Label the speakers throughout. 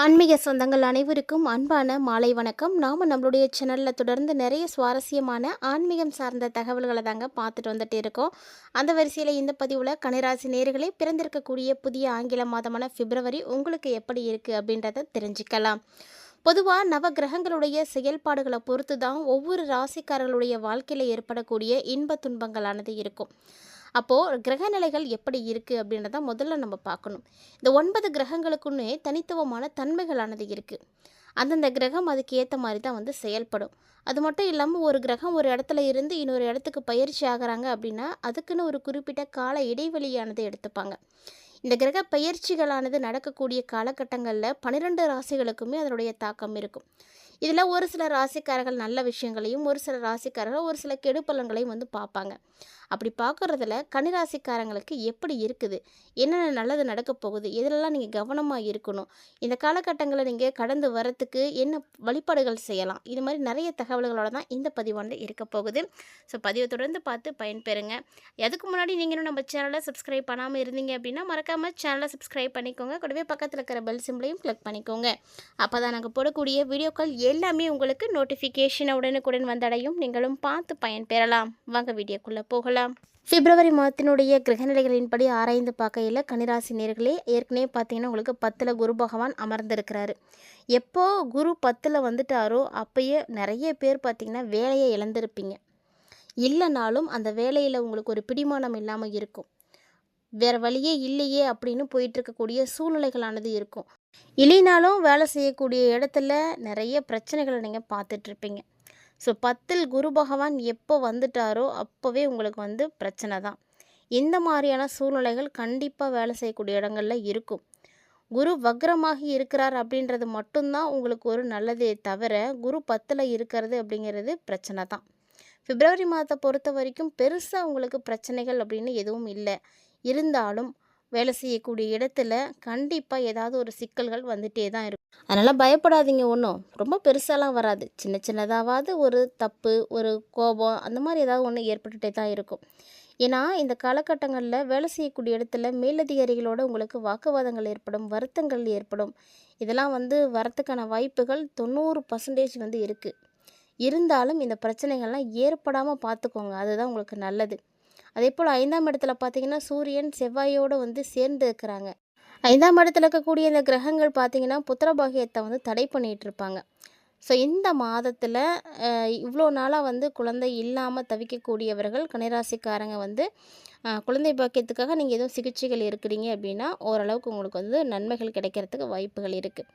Speaker 1: ஆன்மீக சொந்தங்கள் அனைவருக்கும் அன்பான மாலை வணக்கம். நாம் நம்மளுடைய சேனலில் தொடர்ந்து நிறைய சுவாரஸ்யமான ஆன்மீகம் சார்ந்த தகவல்களை தாங்க பார்த்துட்டு வந்துட்டு இருக்கோம். அந்த வரிசையில் இந்த பதிவில் கனிராசி நேர்களே பிறந்திருக்கக்கூடிய புதிய ஆங்கில மாதமான பிப்ரவரி உங்களுக்கு எப்படி இருக்குது அப்படின்றத தெரிஞ்சுக்கலாம். பொதுவாக நவ கிரகங்களுடைய செயல்பாடுகளை பொறுத்து தான் ஒவ்வொரு ராசிக்காரர்களுடைய வாழ்க்கையில் ஏற்படக்கூடிய இன்ப துன்பங்களானது இருக்கும். அப்போது கிரகநிலைகள் எப்படி இருக்குது அப்படின்றத முதல்ல நம்ம பார்க்கணும். இந்த ஒன்பது கிரகங்களுக்குன்னே தனித்துவமான தன்மைகளானது இருக்குது அந்தந்த கிரகம் அதுக்கு ஏற்ற மாதிரி தான் வந்து செயல்படும். அது மட்டும் இல்லாமல் ஒரு கிரகம் ஒரு இடத்துல இருந்து இன்னொரு இடத்துக்கு பயிற்சி ஆகிறாங்க அப்படின்னா அதுக்குன்னு ஒரு குறிப்பிட்ட கால இடைவெளியானது எடுத்துப்பாங்க. இந்த கிரக பயிற்சிகளானது நடக்கக்கூடிய காலகட்டங்களில் பன்னிரெண்டு ராசிகளுக்குமே அதனுடைய தாக்கம் இருக்கும். இதில் ஒரு சில ராசிக்காரர்கள் நல்ல விஷயங்களையும் ஒரு சில ராசிக்காரர்கள் ஒரு சில கெடுப்பலன்களையும் வந்து பார்ப்பாங்க. அப்படி பார்க்குறதுல கனிராசிக்காரங்களுக்கு எப்படி இருக்குது? என்னென்ன நல்லது நடக்க போகுது? இதிலெல்லாம் நீங்கள் கவனமாக இருக்கணும்? இந்த காலகட்டங்களில் நீங்கள் கடந்து வரத்துக்கு என்ன வழிபாடுகள் செய்யலாம்? இது மாதிரி நிறைய தகவல்களோட தான் இந்த பதிவு வந்து இருக்க போகுது. ஸோ பதிவை தொடர்ந்து பார்த்து பயன்பெறுங்க. அதுக்கு முன்னாடி நீங்கள் நம்ம சேனலை சப்ஸ்கிரைப் பண்ணாமல் இருந்தீங்க அப்படின்னா மறக்காமல் சேனலை சப்ஸ்கிரைப் பண்ணிக்கோங்க. கூடவே பக்கத்தில் இருக்கிற பெல் சிம்பிளையும் கிளிக் பண்ணிக்கோங்க. அப்போ தான் நாங்கள் போடக்கூடிய வீடியோக்கள் எல்லாமே உங்களுக்கு நோட்டிஃபிகேஷனை உடனுக்குடன் வந்தடையும். நீங்களும் பார்த்து பயன்பெறலாம். வாங்க வீடியோக்குள்ளே போகலாம். பிப்ரவரி மாதத்தினுடைய கிரகநிலைகளின்படி ஆராய்ந்து பார்க்கையில் கன்னிராசி நேர்களே ஏற்கனவே பார்த்தீங்கன்னா உங்களுக்கு பத்தில் குரு பகவான் அமர்ந்திருக்கிறாரு. எப்போ குரு பத்தில் வந்துட்டாரோ அப்பயே நிறைய பேர் பார்த்தீங்கன்னா வேலையை இழந்திருப்பீங்க. இல்லைனாலும் அந்த வேலையில் உங்களுக்கு ஒரு பிடிமானம் இல்லாமல் இருக்கும். வேறு வழியே இல்லையே அப்படின்னு போயிட்டுருக்கக்கூடிய சூழ்நிலைகளானது இருக்கும். இல்லைனாலும் வேலை செய்யக்கூடிய இடத்துல நிறைய பிரச்சனைகளை நீங்கள் பார்த்துட்ருப்பீங்க ஸோ பத்தில் குரு பகவான் எப்போ வந்துட்டாரோ அப்போவே உங்களுக்கு வந்து பிரச்சனை தான். இந்த மாதிரியான சூழ்நிலைகள் கண்டிப்பாக வேலை செய்யக்கூடிய இடங்களில் இருக்கும். குரு வக்ரமாகி இருக்கிறார் அப்படின்றது மட்டும்தான் உங்களுக்கு ஒரு நல்லதே தவிர குரு பத்தில் இருக்கிறது அப்படிங்கிறது பிரச்சனை தான். பிப்ரவரி மாதத்தை பொறுத்த வரைக்கும் பெருசாக உங்களுக்கு பிரச்சனைகள் அப்படின்னு எதுவும் இல்லை. இருந்தாலும் வேலை செய்யக்கூடிய இடத்துல கண்டிப்பாக ஏதாவது ஒரு சிக்கல்கள் வந்துட்டே தான் இருக்கும். அதனால் பயப்படாதீங்க ஒன்றும் ரொம்ப பெருசாலாம் வராது. சின்ன சின்னதாவது ஒரு தப்பு ஒரு கோபம் அந்த மாதிரி ஏதாவது ஒன்று ஏற்பட்டுகிட்டே தான் இருக்கும். ஏன்னா இந்த காலகட்டங்களில் வேலை செய்யக்கூடிய இடத்துல மேலதிகாரிகளோட உங்களுக்கு வாக்குவாதங்கள் ஏற்படும் வருத்தங்கள் ஏற்படும். இதெல்லாம் வந்து வரத்துக்கான வாய்ப்புகள் தொண்ணூறு பர்சன்டேஜ் வந்து இருக்குது இருந்தாலும் இந்த பிரச்சனைகள்லாம் ஏற்படாமல் பார்த்துக்கோங்க அதுதான் உங்களுக்கு நல்லது. அதே போல் ஐந்தாம் இடத்துல பார்த்தீங்கன்னா சூரியன் செவ்வாயோடு வந்து சேர்ந்து இருக்கிறாங்க. ஐந்தாம் இடத்துல இருக்கக்கூடிய இந்த கிரகங்கள் பார்த்தீங்கன்னா புத்திரபாகியத்தை வந்து தடை பண்ணிகிட்டு இருப்பாங்க. ஸோ இந்த மாதத்தில் இவ்வளோ நாளாக வந்து குழந்தை இல்லாமல் தவிக்கக்கூடியவர்கள் கனிராசிக்காரங்க வந்து குழந்தை பாக்கியத்துக்காக நீங்கள் எதுவும் சிகிச்சைகள் இருக்கிறீங்க அப்படின்னா ஓரளவுக்கு உங்களுக்கு வந்து நன்மைகள் கிடைக்கிறதுக்கு வாய்ப்புகள் இருக்குது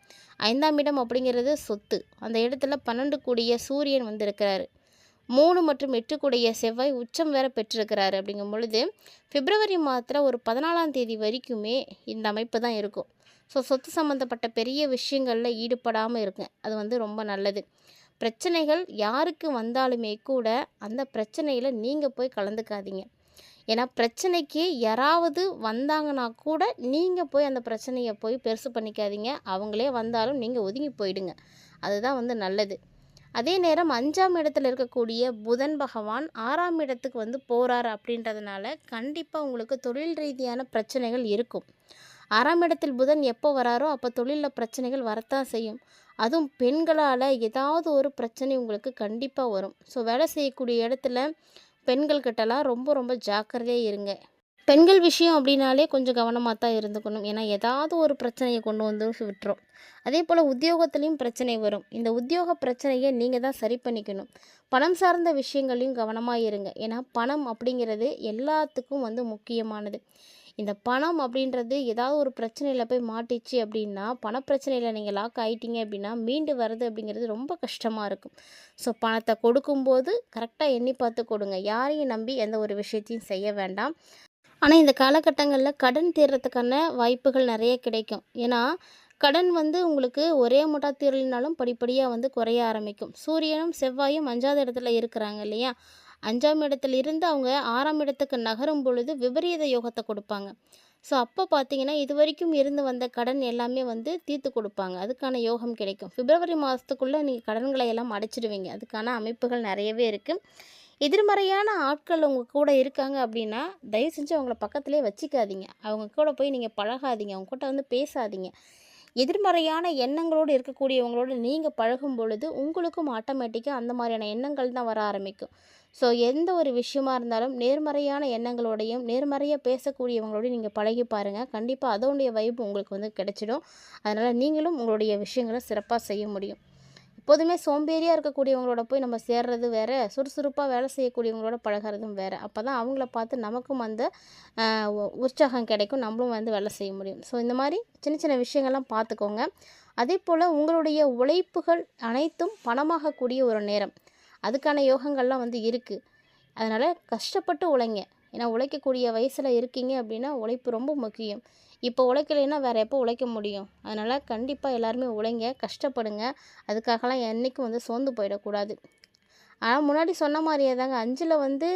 Speaker 1: ஐந்தாம் இடம் அப்படிங்கிறது சொத்து. அந்த இடத்துல பன்னெண்டு கூடிய சூரியன் வந்து இருக்கிறாரு. மூணு மற்றும் எட்டு கூடிய செவ்வாய் உச்சம் வேற பெற்றிருக்கிறாரு அப்படிங்கும் பொழுது பிப்ரவரி மாதத்தில் ஒரு பதினாலாம் தேதி வரைக்குமே இந்த அமைப்பு தான் இருக்கும். ஸோ சொத்து சம்மந்தப்பட்ட பெரிய விஷயங்களில் ஈடுபடாமல் இருங்க. அது வந்து ரொம்ப நல்லது. பிரச்சனைகள் யாருக்கு வந்தாலுமே கூட அந்த பிரச்சனையில் நீங்கள் போய் கலந்துக்காதீங்க. ஏன்னா பிரச்சனைக்கு யாராவது வந்தாங்கன்னா கூட நீங்கள் போய் அந்த பிரச்சனையை போய் பெருசு பண்ணிக்காதீங்க. அவங்களே வந்தாலும் நீங்கள் ஒதுங்கி போயிடுங்க. அதுதான் வந்து நல்லது. அதே நேரம் அஞ்சாம் இடத்துல இருக்கக்கூடிய புதன் பகவான் ஆறாம் இடத்துக்கு வந்து போகிறார் அப்படின்றதுனால கண்டிப்பாக உங்களுக்கு தொழில் ரீதியான பிரச்சனைகள் இருக்கும். ஆறாம் இடத்தில் புதன் எப்போ வராரோ அப்போ தொழிலில் பிரச்சனைகள் வரத்தான் செய்யும். அதுவும் பெண்களால் ஏதாவது ஒரு பிரச்சனை உங்களுக்கு கண்டிப்பாக வரும். ஸோ வேலை செய்யக்கூடிய இடத்துல பெண்கள்கிட்டலாம் ரொம்ப ரொம்ப ஜாக்கிரதையாக இருங்க. பெண்கள் விஷயம் அப்படின்னாலே கொஞ்சம் கவனமாக தான் இருந்துக்கணும். ஏன்னா ஏதாவது ஒரு பிரச்சனையை கொண்டு வந்து விட்டுரும். அதே போல் உத்தியோகத்துலேயும் பிரச்சனை வரும். இந்த உத்தியோக பிரச்சனையை நீங்கள் தான் சரி பண்ணிக்கணும். பணம் சார்ந்த விஷயங்களையும் கவனமாக இருங்க. ஏன்னா பணம் அப்படிங்கிறது எல்லாத்துக்கும் வந்து முக்கியமானது. இந்த பணம் அப்படின்றது ஏதாவது ஒரு பிரச்சனையில் போய் மாட்டிச்சு அப்படின்னா பணப்பிரச்சனையில் நீங்கள் லாக் ஆகிட்டீங்க அப்படின்னா மீண்டு வர்றது அப்படிங்கிறது ரொம்ப கஷ்டமாக இருக்கும். ஸோ பணத்தை கொடுக்கும்போது கரெக்டாக எண்ணி பார்த்து கொடுங்க. யாரையும் நம்பி எந்த ஒரு விஷயத்தையும் செய்ய வேண்டாம். ஆனால் இந்த காலகட்டங்களில் கடன் தீர்றதுக்கான வாய்ப்புகள் நிறைய கிடைக்கும். ஏன்னா கடன் வந்து உங்களுக்கு ஒரே முட்டா தீரலினாலும் படிப்படியாக வந்து குறைய ஆரம்பிக்கும். சூரியனும் செவ்வாயும் அஞ்சாவது இடத்துல இருக்கிறாங்க இல்லையா? அஞ்சாம் இடத்துல இருந்து அவங்க ஆறாம் இடத்துக்கு நகரும் பொழுது விபரீத யோகத்தை கொடுப்பாங்க. ஸோ அப்போ பார்த்தீங்கன்னா இது வரைக்கும் இருந்து வந்த கடன் எல்லாமே வந்து தீர்த்து கொடுப்பாங்க. அதுக்கான யோகம் கிடைக்கும். பிப்ரவரி மாதத்துக்குள்ளே நீங்கள் கடன்களை எல்லாம் அடைச்சிடுவீங்க. அதுக்கான அமைப்புகள் நிறையவே இருக்குது எதிர்மறையான ஆட்கள் உங்கள் கூட இருக்காங்க அப்படின்னா தயவு செஞ்சு அவங்கள பக்கத்துலேயே வச்சுக்காதீங்க. அவங்க கூட போய் நீங்கள் பழகாதீங்க. அவங்க கூட வந்து பேசாதீங்க. எதிர்மறையான எண்ணங்களோடு இருக்கக்கூடியவங்களோடு நீங்கள் பழகும் பொழுது உங்களுக்கும் ஆட்டோமேட்டிக்காக அந்த மாதிரியான எண்ணங்கள் தான் வர ஆரம்பிக்கும். ஸோ எந்த ஒரு விஷயமா இருந்தாலும் நேர்மறையான எண்ணங்களோடையும் நேர்மறையாக பேசக்கூடியவங்களோடையும் நீங்கள் பழகி பாருங்கள் கண்டிப்பாக அதோடைய வைப்பு உங்களுக்கு வந்து கிடைச்சிடும். அதனால் நீங்களும் உங்களுடைய விஷயங்களை சிறப்பாக செய்ய முடியும். எப்போதுமே சோம்பேறியாக இருக்கக்கூடியவங்களோட போய் நம்ம சேர்றது வேறு சுறுசுறுப்பாக வேலை செய்யக்கூடியவங்களோட பழகிறதும் வேறு. அப்போ தான் அவங்கள பார்த்து நமக்கும் அந்த உற்சாகம் கிடைக்கும். நம்மளும் வந்து வேலை செய்ய முடியும். ஸோ இந்த மாதிரி சின்ன சின்ன விஷயங்கள்லாம் பார்த்துக்கோங்க. அதே போல் உங்களுடைய உழைப்புகள் அனைத்தும் பணமாகக்கூடிய ஒரு நேரம். அதுக்கான யோகங்கள்லாம் வந்து இருக்குது அதனால் கஷ்டப்பட்டு உழைங்க. ஏன்னா உழைக்கக்கூடிய வயசில் இருக்கீங்க அப்படின்னா உழைப்பு ரொம்ப முக்கியம். இப்போ உழைக்கலைன்னா வேறு எப்போ உழைக்க முடியும்? அதனால் கண்டிப்பாக எல்லாருமே உழைங்க கஷ்டப்படுங்க. அதுக்காகலாம் என்றைக்கும் வந்து சோர்ந்து போயிடக்கூடாது. ஆனால் முன்னாடி சொன்ன மாதிரியே தாங்க. அஞ்சில் வந்து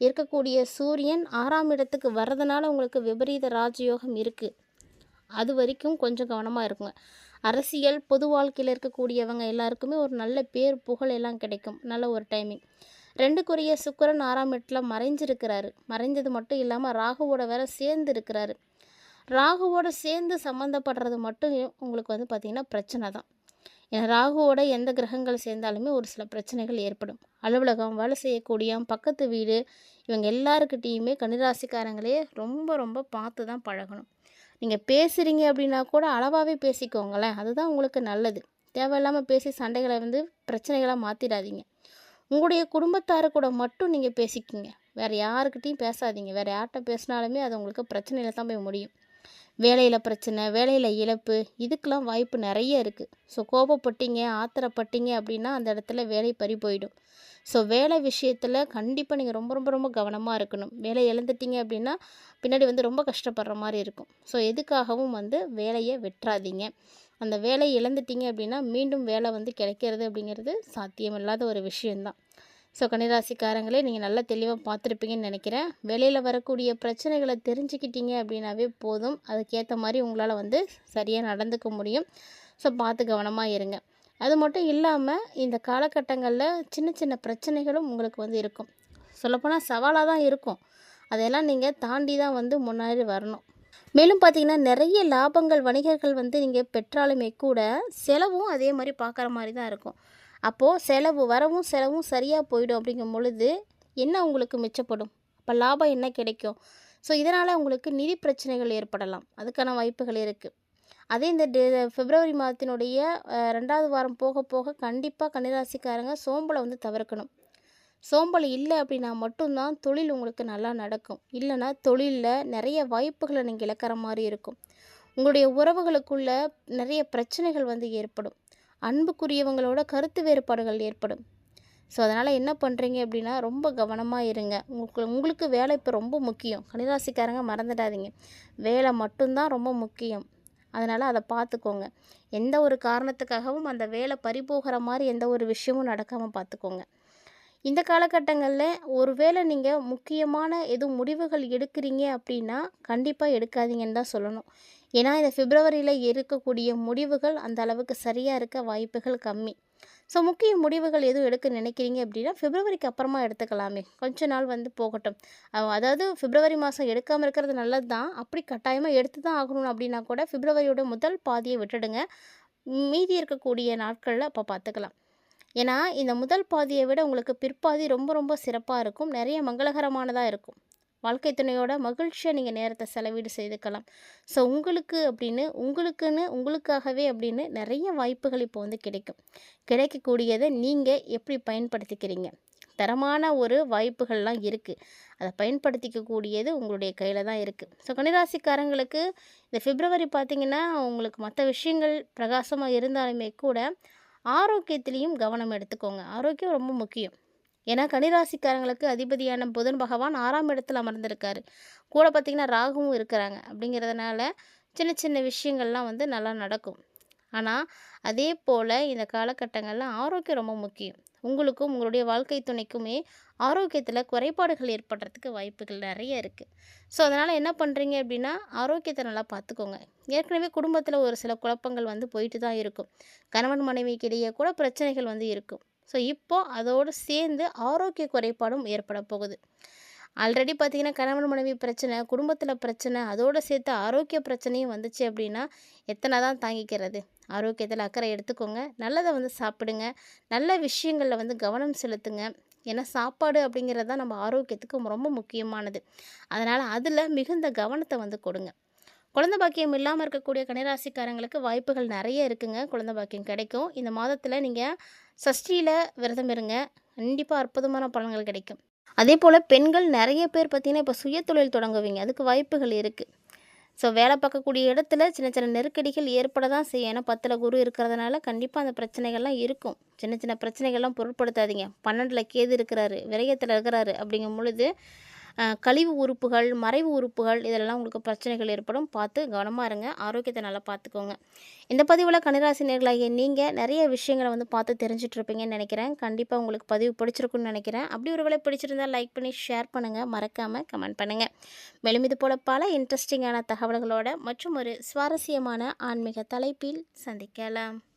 Speaker 1: இருக்கக்கூடிய சூரியன் ஆறாம் இடத்துக்கு வர்றதுனால உங்களுக்கு விபரீத ராஜயோகம் இருக்குது அது வரைக்கும் கொஞ்சம் கவனமாக இருக்குங்க அரசியல் பொது வாழ்க்கையில் இருக்கக்கூடியவங்க எல்லாருக்குமே ஒரு நல்ல பேர் புகழ் எல்லாம் கிடைக்கும். நல்ல ஒரு டைமிங் ரெண்டுக்குரிய சுக்கரன் ஆறாம் இடத்துல மறைஞ்சிருக்கிறாரு. மறைஞ்சது மட்டும் இல்லாமல் ராகுவோட வேற சேர்ந்து இருக்கிறாரு ராகுவோட சேர்ந்து சம்மந்தப்படுறது மட்டும் உங்களுக்கு வந்து பார்த்திங்கன்னா பிரச்சனை தான். ஏன்னா ராகுவோட எந்த கிரகங்கள் சேர்ந்தாலுமே ஒரு சில பிரச்சனைகள் ஏற்படும். அலுவலகம் வேலை செய்யக்கூடிய பக்கத்து வீடு இவங்க எல்லாருக்கிட்டேயுமே கன்னிராசிக்காரங்களே ரொம்ப ரொம்ப பார்த்து தான் பழகணும். நீங்கள் பேசுகிறீங்க அப்படின்னா கூட அளவாகவே பேசிக்கோங்களேன். அதுதான் உங்களுக்கு நல்லது. தேவையில்லாமல் பேசி சண்டைகளை வந்து பிரச்சனைகளாக மாற்றிடாதீங்க உங்களுடைய குடும்பத்தாரு கூட மட்டும் நீங்கள் பேசிக்கிங்க. வேறு யாருக்கிட்டையும் பேசாதீங்க. வேறு யார்கிட்ட பேசினாலுமே அது உங்களுக்கு பிரச்சனையில் தான் போய் முடியும். வேலையில் பிரச்சனை வேலையில் இழப்பு இதுக்கெலாம் வாய்ப்பு நிறைய இருக்குது ஸோ கோபப்பட்டீங்க ஆத்திரப்பட்டீங்க அப்படின்னா அந்த இடத்துல வேலை பறி போயிடும். ஸோ வேலை விஷயத்தில் கண்டிப்பாக நீங்கள் ரொம்ப ரொம்ப ரொம்ப கவனமாக இருக்கணும். வேலை இழந்துட்டீங்க அப்படின்னா பின்னாடி வந்து ரொம்ப கஷ்டப்படுற மாதிரி இருக்கும். ஸோ எதுக்காகவும் வந்து வேலையை வெட்டுறாதீங்க அந்த வேலையை இழந்துட்டீங்க அப்படின்னா மீண்டும் வேலை வந்து கிடைக்கிறது அப்படிங்கிறது சாத்தியமில்லாத ஒரு விஷயந்தான் ஸோ கன்னிராசிக்காரங்களே நீங்கள் நல்லா தெளிவாக பார்த்துருப்பீங்கன்னு நினைக்கிறேன். வெளியில் வரக்கூடிய பிரச்சனைகளை தெரிஞ்சுக்கிட்டீங்க அப்படின்னாவே போதும். அதுக்கேற்ற மாதிரி உங்களால் வந்து சரியாக நடந்துக்க முடியும். ஸோ பார்த்து கவனமாக இருங்க. அது மட்டும் இல்லாமல் இந்த காலகட்டங்களில் சின்ன சின்ன பிரச்சனைகளும் உங்களுக்கு வந்து இருக்கும். சொல்லப்போனால் சவாலாக தான் இருக்கும். அதெல்லாம் நீங்கள் தாண்டி தான் வந்து முன்னாடி வரணும். மேலும் பார்த்தீங்கன்னா நிறைய லாபங்கள் வணிகர்கள் வந்து நீங்கள் பெற்றாலுமே கூட செலவும் அதே மாதிரி பார்க்குற மாதிரி தான் இருக்கும். அப்போது செலவு வரவும் செலவும் சரியாக போயிடும் அப்படிங்கும் பொழுது என்ன உங்களுக்கு மிச்சப்படும்? அப்போ லாபம் என்ன கிடைக்கும்? ஸோ இதனால் உங்களுக்கு நிதி பிரச்சனைகள் ஏற்படலாம். அதுக்கான வாய்ப்புகள் இருக்குது அதே இந்த டே பிப்ரவரி மாதத்தினுடைய ரெண்டாவது வாரம் போக போக கண்டிப்பாக கன்னிராசிக்காரங்க சோம்பலை வந்து தவிர்க்கணும். சோம்பல் இல்லை அப்படின்னா மட்டும்தான் தொழில் உங்களுக்கு நல்லா நடக்கும். இல்லைன்னா தொழிலில் நிறைய வாய்ப்புகளை நீங்கள் இழக்கிற மாதிரி இருக்கும். உங்களுடைய உறவுகளுக்குள்ள நிறைய பிரச்சனைகள் வந்து ஏற்படும். அன்புக்குரியவங்களோட கருத்து வேறுபாடுகள் ஏற்படும். ஸோ அதனால் என்ன பண்ணுறீங்க அப்படின்னா ரொம்ப கவனமாக இருங்க. உங்களுக்கு உங்களுக்கு வேலை இப்போ ரொம்ப முக்கியம். கனிராசிக்காரங்க மறந்துடாதீங்க. வேலை மட்டும்தான் ரொம்ப முக்கியம். அதனால் அதை பார்த்துக்கோங்க. எந்த ஒரு காரணத்துக்காகவும் அந்த வேலை பறிபோகிற மாதிரி எந்த ஒரு விஷயமும் நடக்காமல் பார்த்துக்கோங்க. இந்த காலகட்டங்களில் ஒருவேளை நீங்கள் முக்கியமான எதுவும் முடிவுகள் எடுக்கிறீங்க அப்படின்னா கண்டிப்பாக எடுக்காதீங்கன்னு தான் சொல்லணும். ஏன்னா இந்த பிப்ரவரியில் இருக்கக்கூடிய முடிவுகள் அந்த அளவுக்கு சரியாக இருக்க வாய்ப்புகள் கம்மி. ஸோ முக்கிய முடிவுகள் எதுவும் எடுக்க நினைக்கிறீங்க அப்படின்னா பிப்ரவரிக்கு அப்புறமா எடுத்துக்கலாமே. கொஞ்ச நாள் வந்து போகட்டும். அதாவது பிப்ரவரி மாதம் எடுக்காமல் இருக்கிறது நல்லது தான் அப்படி கட்டாயமாக எடுத்து தான் ஆகணும் அப்படின்னா கூட பிப்ரவரியோட முதல் பாதியை விட்டுடுங்க. மீதி இருக்கக்கூடிய நாட்களில் அப்போ பார்த்துக்கலாம் ஏன்னா இந்த முதல் பாதியை விட உங்களுக்கு பிற்பாதி ரொம்ப ரொம்ப சிறப்பாக இருக்கும். நிறைய மங்களகரமானதாக இருக்கும். வாழ்க்கை துணையோட மகிழ்ச்சியாக நீங்கள் நேரத்தை செலவீடு செய்துக்கலாம். ஸோ உங்களுக்கு அப்படின்னு உங்களுக்குன்னு உங்களுக்காகவே அப்படின்னு நிறைய வாய்ப்புகள் இப்போ வந்து கிடைக்கும். கிடைக்கக்கூடியதை நீங்கள் எப்படி பயன்படுத்திக்கிறீங்க? தரமான ஒரு வாய்ப்புகள்லாம் இருக்குது அதை பயன்படுத்திக்கக்கூடியது உங்களுடைய கையில் தான் இருக்குது ஸோ கன்னிராசிக்காரங்களுக்கு இந்த பிப்ரவரி பார்த்திங்கன்னா உங்களுக்கு மற்ற விஷயங்கள் பிரகாசமாக இருந்தாலுமே கூட ஆரோக்கியத்திலையும் கவனம் எடுத்துக்கோங்க. ஆரோக்கியம் ரொம்ப முக்கியம். ஏன்னா கனிராசிக்காரங்களுக்கு அதிபதியான புதன் பகவான் ஆறாம் இடத்துல அமர்ந்திருக்காரு. கூட பார்த்திங்கன்னா ராகுவும் இருக்கிறாங்க. அப்படிங்கிறதுனால சின்ன சின்ன விஷயங்கள்லாம் வந்து நல்லா நடக்கும். ஆனால் அதே போல் இந்த காலகட்டங்களில் ஆரோக்கியம் ரொம்ப முக்கியம். உங்களுக்கும் உங்களுடைய வாழ்க்கை துணைக்குமே ஆரோக்கியத்தில் குறைபாடுகள் ஏற்படுறதுக்கு வாய்ப்புகள் நிறைய இருக்குது ஸோ அதனால் என்ன பண்ணுறீங்க அப்படின்னா ஆரோக்கியத்தை நல்லா பார்த்துக்கோங்க. ஏற்கனவே குடும்பத்தில் ஒரு சில குழப்பங்கள் வந்து போயிட்டு தான் இருக்கும். கணவன் மனைவிக்கு இடையே கூட பிரச்சனைகள் வந்து இருக்கும். ஸோ இப்போது அதோடு சேர்ந்து ஆரோக்கிய குறைபாடும் ஏற்பட போகுது. ஆல்ரெடி பார்த்தீங்கன்னா கணவன் மனைவி பிரச்சனை குடும்பத்தில் பிரச்சனை அதோடு சேர்த்து ஆரோக்கிய பிரச்சனையும் வந்துச்சு அப்படின்னா எத்தனை தான் தாங்கிக்கிறது? ஆரோக்கியத்தில் அக்கறை எடுத்துக்கோங்க. நல்லதை வந்து சாப்பிடுங்க. நல்ல விஷயங்களில் வந்து கவனம் செலுத்துங்க. ஏன்னா சாப்பாடு அப்படிங்கிறது தான் நம்ம ஆரோக்கியத்துக்கு ரொம்ப முக்கியமானது. அதனால் அதில் மிகுந்த கவனத்தை வந்து கொடுங்க. குழந்த பாக்கியம் இல்லாமல் இருக்கக்கூடிய கனிராசிக்காரங்களுக்கு வாய்ப்புகள் நிறைய இருக்குங்க. குழந்த பாக்கியம் கிடைக்கும். இந்த மாதத்தில் நீங்கள் சஷ்டியில் விரதம் இருங்க. கண்டிப்பாக அற்புதமான பலன்கள் கிடைக்கும். அதே போல் பெண்கள் நிறைய பேர் பார்த்திங்கன்னா இப்போ சுயதொழில் தொடங்குவீங்க. அதுக்கு வாய்ப்புகள் இருக்குது ஸோ வேலை பார்க்கக்கூடிய இடத்துல சின்ன சின்ன நெருக்கடிகள் ஏற்பட தான் செய்யும். ஏன்னா பத்தில் குரு இருக்கிறதுனால கண்டிப்பாக அந்த பிரச்சனைகள்லாம் இருக்கும். சின்ன சின்ன பிரச்சனைகள்லாம் பொருட்படுத்தாதீங்க. பன்னெண்டில் கேது இருக்கிறாரு விரயத்தில் இருக்கிறாரு அப்படிங்கும் பொழுது கழிவு உறுப்புகள் மறைவு உறுப்புகள் இதெல்லாம் உங்களுக்கு பிரச்சனைகள் ஏற்படும். பார்த்து கவனமாக இருங்க. ஆரோக்கியத்தை நல்லா பார்த்துக்கோங்க. இந்த பதிவில் கன்னிராசி நேர்களாகிய நீங்கள் நிறைய விஷயங்களை வந்து பார்த்து தெரிஞ்சிட்ருப்பீங்கன்னு நினைக்கிறேன். கண்டிப்பாக உங்களுக்கு பதிவு பிடிச்சிருக்குன்னு நினைக்கிறேன். அப்படி ஒரு வேலை பிடிச்சிருந்தால் லைக் பண்ணி ஷேர் பண்ணுங்கள் மறக்காமல் கமெண்ட் பண்ணுங்கள் மேலும் இது போல் பல இன்ட்ரெஸ்டிங்கான தகவல்களோட மற்றும் ஒரு சுவாரஸ்யமான ஆன்மீக தலைப்பில் சந்திக்கலாம்.